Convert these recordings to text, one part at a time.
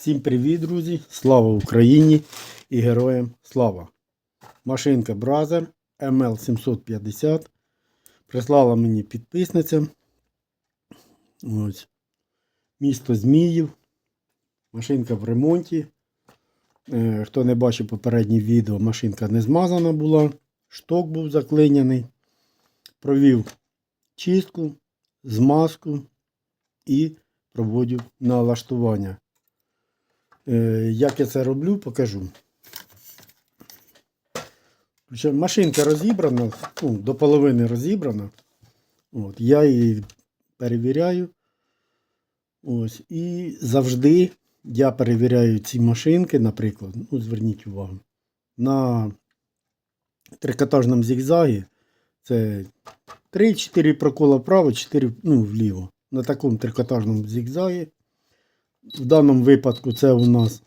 Всім привіт, друзі! Слава Україні і героям слава! Машинка Бразер ML750 прислала мені підписниця. Ось. Місто Зміїв. Машинка в ремонті. Е, Хто не бачив попереднє відео, машинка не змазана була. Шток був заклиняний. Провів чистку, змазку і проводив налаштування. Е, Як я це роблю, покажу. Машинка розібрана, ну, до половини розібрана. От, я її перевіряю. Ось, і завжди я перевіряю ці машинки, наприклад, ну, зверніть увагу, на трикотажному зігзагі. Це 3-4 прокола вправо, 4 ну, вліво. На такому трикотажному зігзагі. В даному випадку це у нас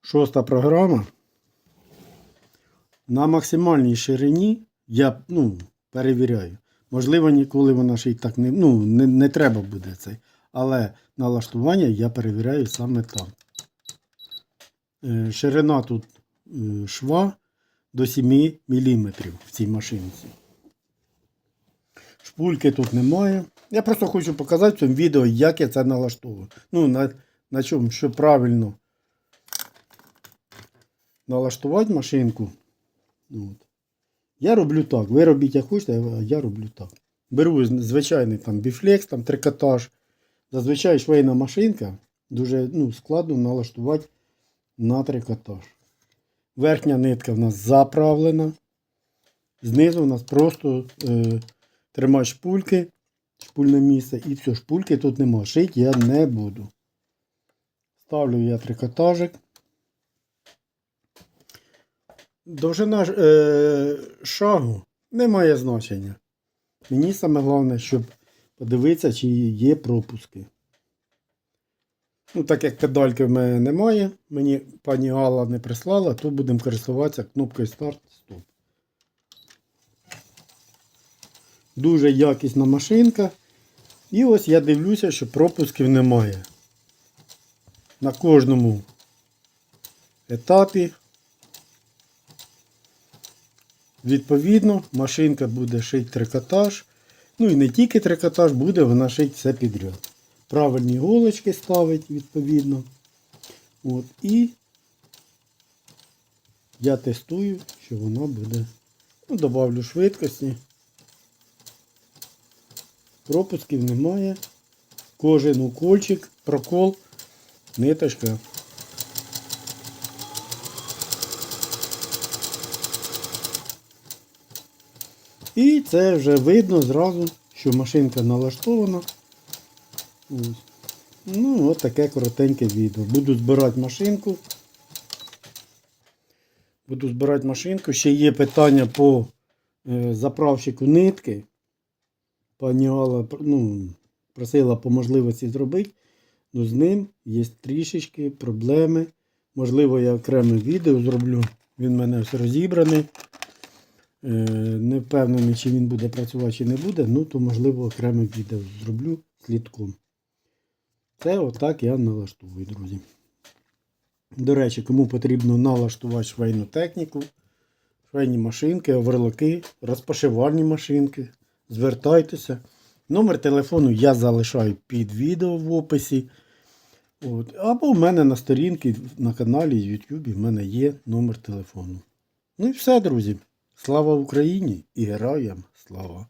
шоста програма. На максимальній ширині я ну, перевіряю. Можливо, ніколи вона ще й так не, ну, не, не треба буде цей. Але налаштування я перевіряю саме так. Е, Ширина тут е, шва до 7 мм в цій машинці. Шпульки тут немає. Я просто хочу показати в цьому відео, як я це налаштовую. Ну, на, на чому, що правильно налаштувати машинку. От. Я роблю так. Ви робіть як хочете, а я роблю так. Беру звичайний там біфлекс, там трикотаж. Зазвичай швейна машинка дуже ну, складно налаштувати на трикотаж. Верхня нитка в нас заправлена. Знизу у нас просто е, тримач шпульки, шпульне місце і все, шпульки тут нема. Шити я не буду. Ставлю я трикотажик. Довжина е, шагу не має значення. Мені саме головне, щоб подивитися, чи є пропуски. Ну, так як педальки в мене немає, мені пані Алла не прислала, то будемо користуватися кнопкою старт-стоп. Дуже якісна машинка. І ось я дивлюся, що пропусків немає. На кожному етапі. Відповідно, машинка буде шити трикотаж. Ну і не тільки трикотаж, буде вона шити все підряд. Правильні голочки ставить, відповідно. От, І я тестую, що вона буде. Ну, Добавлю швидкості. Пропусків немає. Кожен укольчик, прокол, ниточка. І це вже видно зразу, що машинка налаштована. Ось. Ну, от таке коротеньке відео. Буду збирати машинку. Буду збирати машинку. Ще є питання по е, заправщику нитки. Пані Алла ну, просила по можливості зробити. Ну, з ним є трішечки проблеми. Можливо, я окреме відео зроблю. Він в мене все розібраний. Е, не впевнений, чи він буде працювати, чи не буде. Ну, то, можливо, окреме відео зроблю слідком. Це отак я налаштовую, друзі. До речі, кому потрібно налаштувати швейну техніку, швейні машинки, оверлоки, розпашивальні машинки, звертайтеся. Номер телефону я залишаю під відео в описі. От. Або в мене на сторінці на каналі YouTube в мене є номер телефону. Ну і все, друзі. Слава Україні і героям слава!